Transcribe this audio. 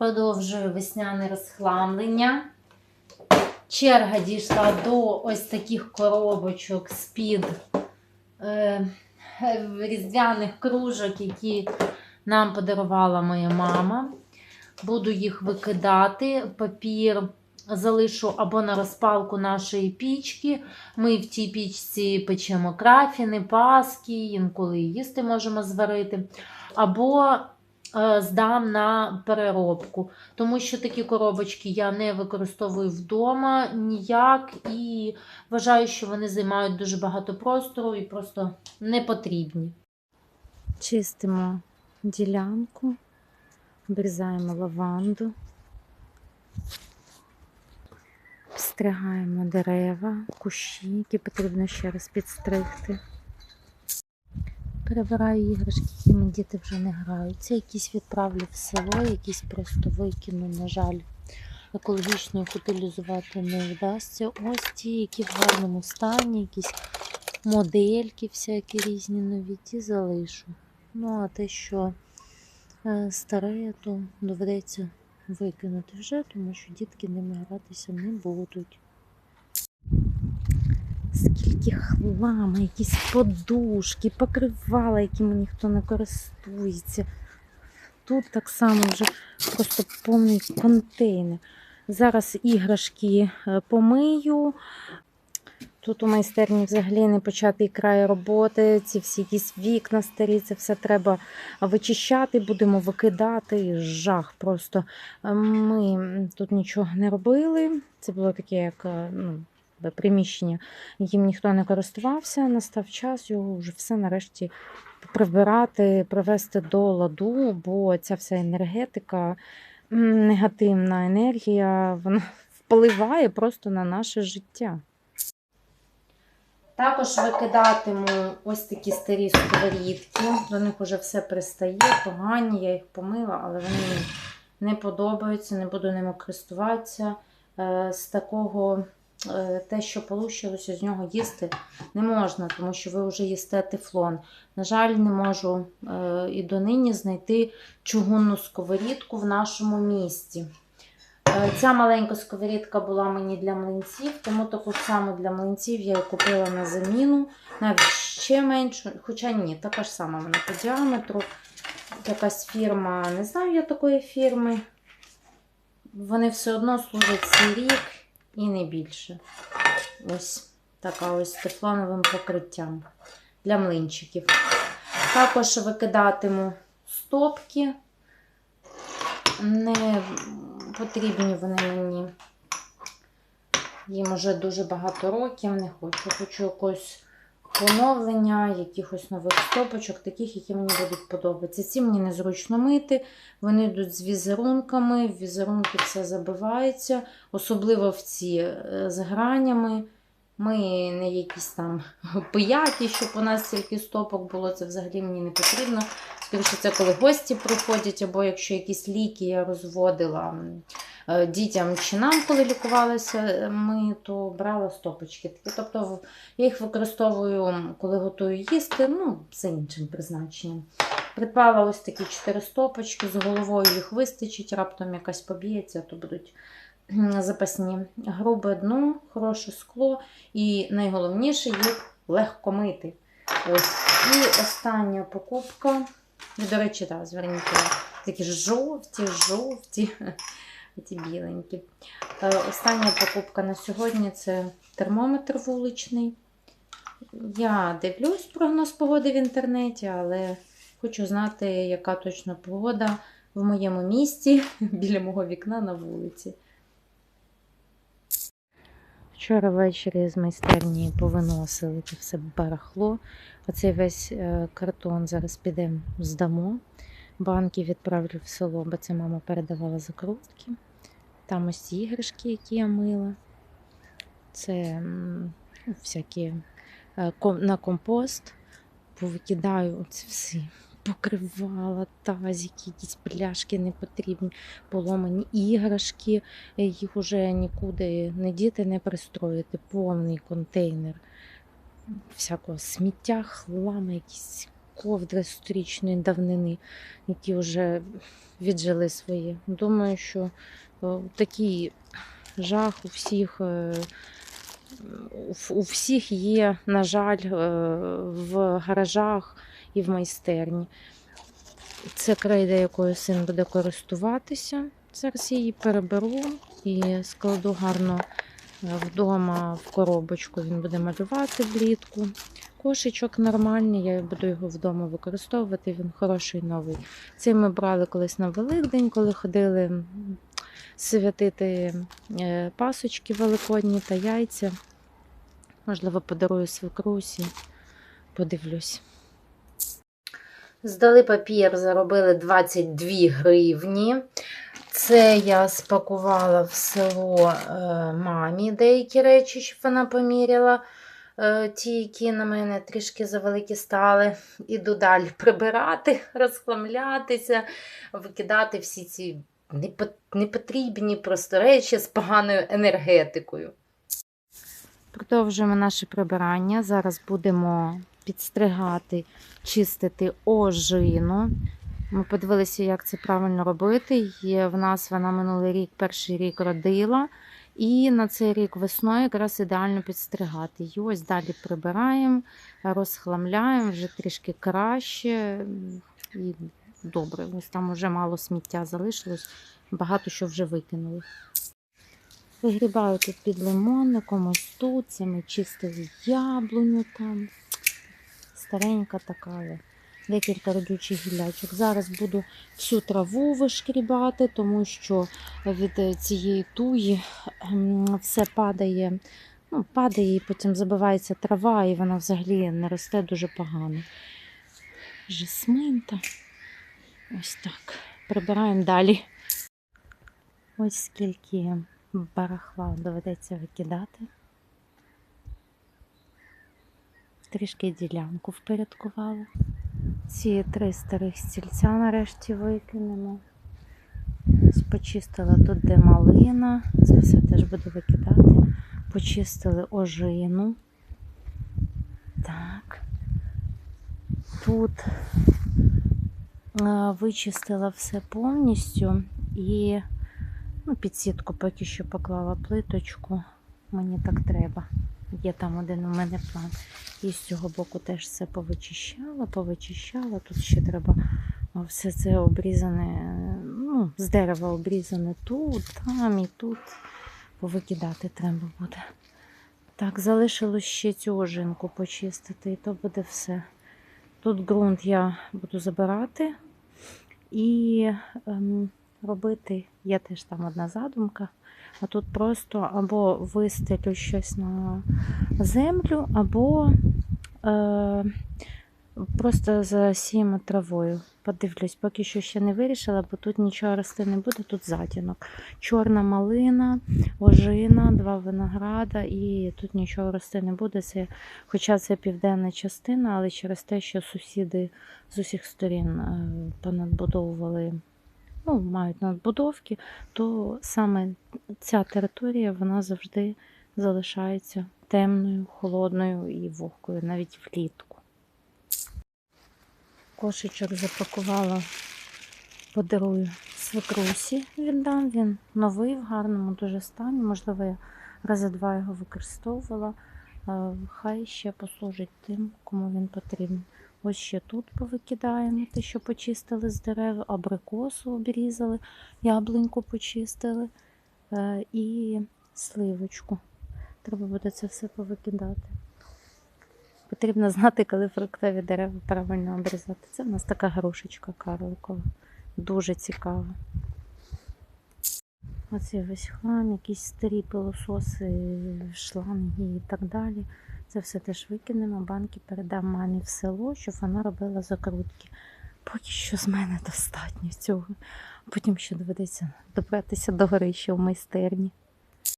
Продовжую весняне розхламлення. Черга дійшла до ось таких коробочок з-під е, різдвяних кружок, які нам подарувала моя мама. Буду їх викидати. Папір залишу або на розпалку нашої пічки. Ми в тій пічці печемо крафіни, паски, інколи їсти можемо зварити. Або здам на переробку, тому що такі коробочки я не використовую вдома ніяк і вважаю, що вони займають дуже багато простору і просто не потрібні. Чистимо ділянку, обрізаємо лаванду, стригаємо дерева, кущі, які потрібно ще раз підстригти. Перебираю іграшки, якими діти вже не граються. Якісь відправлю в село, якісь просто викину, на жаль. Екологічно їх утилізувати не вдасться. Ось ті, які в гарному стані, якісь модельки, всякі різні нові, ті залишу. Ну, а те, що е, старе, то доведеться викинути вже, тому що дітки ними гратися не будуть. Скільки хлама, якісь подушки, покривала, якими ніхто не користується. Тут так само вже просто повний контейнер. Зараз іграшки е, помию. Тут у майстерні взагалі не початий край роботи. Ці всі якісь вікна старі, це все треба вичищати, будемо викидати. Жах просто. Е, Ми тут нічого не робили. Це було таке, як е, ну, якби приміщення, яким ніхто не користувався. Настав час його вже все нарешті прибирати, привести до ладу, бо ця вся енергетика, негативна енергія, вона впливає просто на наше життя. Також викидатиму ось такі старі сковорідки. До них вже все пристає, погані, я їх помила, але вони не подобаються, не буду ними користуватися. Е, З такого те, що получилося з нього їсти, не можна, тому що ви вже їсте тефлон. На жаль, не можу е, і донині знайти чугунну сковорідку в нашому місті. Е, Ця маленька сковорідка була мені для млинців, тому таку саму для млинців я і купила на заміну. Навіть ще меншу, хоча ні, така ж сама вона по діаметру. Якась фірма, не знаю я такої фірми. Вони все одно служать цей рік і не більше. Ось така ось тефлоновим покриттям для млинчиків. Також викидатиму стопки. Не потрібні вони мені. Їм вже дуже багато років, не хочу. Хочу якогось поновлення, якихось нових стопочок, таких, які мені будуть подобатися. Ці мені незручно мити. Вони йдуть з візерунками, в візерунки все забивається, особливо в ці е, з гранями. Ми не якісь там пияті, щоб у нас тільки стопок було, це взагалі мені не потрібно. Скоріше, це коли гості приходять, або якщо якісь ліки я розводила е, дітям чи нам, коли лікувалися е, ми, то брала стопочки. Тобто я їх використовую, коли готую їсти, ну, за іншим призначенням. Придбала ось такі чотири стопочки, з головою їх вистачить, раптом якась поб'ється, то будуть запасні. Грубе дно, хороше скло і найголовніше їх легко мити. Ось. І остання покупка. І, до речі, так, зверніть такі жовті, жовті, ті біленькі. Е, Остання покупка на сьогодні це термометр вуличний. Я дивлюсь прогноз погоди в інтернеті, але хочу знати, яка точно погода в моєму місті біля мого вікна на вулиці. Вчора ввечері з майстерні повиносили це все барахло. Оцей весь е, картон зараз підемо здамо. Банки відправлю в село, бо це мама передавала закрутки. Там ось іграшки, які я мила. Це всякі е, на компост. Повикидаю оці всі покривала, тазики, якісь пляшки непотрібні, поломані іграшки. Е, Їх уже нікуди не діти, не пристроїти. Повний контейнер всякого сміття, хламу, якісь ковдри сторічної давнини, які вже віджили своє. Думаю, що такий жах у всіх. е, у всіх є, на жаль, е, в гаражах і в майстерні. Це крейда, якою син буде користуватися. Зараз її переберу і складу гарно е, вдома в коробочку. Він буде малювати влітку. Кошечок нормальний, я буду його вдома використовувати, він хороший новий. Цей ми брали колись на Великдень, коли ходили святити е, пасочки великодні та яйця. Можливо, подарую свекрусі, подивлюсь. Здали папір, заробили 22 гривні. Це я спакувала в село е, мамі деякі речі, щоб вона поміряла. Е, ті, які на мене трішки завеликі стали. Іду далі прибирати, розхламлятися, викидати всі ці непотрібні просто речі з поганою енергетикою. Продовжуємо наше прибирання. Зараз будемо підстригати, чистити ожину. Ми подивилися, як це правильно робити. Є в нас вона минулий рік, перший рік родила. І на цей рік весною якраз ідеально підстригати. І ось далі прибираємо, розхламляємо вже трішки краще. І добре, ось там вже мало сміття залишилось, багато що вже викинули. Вигрібаю тут під лимонником, ось тут. Це ми чистили яблуню там. Старенька така, декілька родючих гілячок. Зараз буду всю траву вишкрібати, тому що від е, цієї туї ем, все падає, ну, падає і потім забивається трава, і вона взагалі не росте дуже погано. Жасминта. Ось так. Прибираємо далі. Ось скільки барахла доведеться викидати. Трішки ділянку впорядкувала. Ці три старих стільця нарешті викинемо. Почистила тут, де малина. Це все теж буду викидати. Почистили ожину. Так. Тут е, вичистила все повністю і ну, під сітку поки що поклала плиточку. Мені так треба. Є там один у мене план. І з цього боку теж все повичищала, повичищала. Тут ще треба все це обрізане, ну, з дерева обрізане тут, там і тут. Повикидати треба буде. Так, залишилось ще цю ожинку почистити, і то буде все. Тут ґрунт я буду забирати і ем, робити, є теж там одна задумка. А тут просто або вистелю щось на землю, або е, просто засіємо травою. Подивлюсь, поки що ще не вирішила, бо тут нічого рости не буде, тут затінок. Чорна малина, ожина, два винограда, і тут нічого рости не буде. Це, хоча це південна частина, але через те, що сусіди з усіх сторін е, понадбудовували, ну, мають надбудовки, то саме ця територія вона завжди залишається темною, холодною і вогкою, навіть влітку. Кошечок запакувала, подарую свекрусі віддам. Він новий, в гарному дуже стані. Можливо, я рази два його використовувала. Е, Хай ще послужить тим, кому він потрібен. Ось ще тут повикидаємо те, що почистили з дерев, абрикосу обрізали, яблуньку почистили е, і сливочку. Треба буде це все повикидати. Потрібно знати, коли фруктові дерева правильно обрізати. Це в нас така грушечка карликова. Дуже цікава. Оце весь хлам, якісь старі пилососи, шланги і так далі. Це все теж викинемо, банки передам мамі в село, щоб вона робила закрутки. Поки що з мене достатньо цього. Потім ще доведеться добратися до горища в майстерні.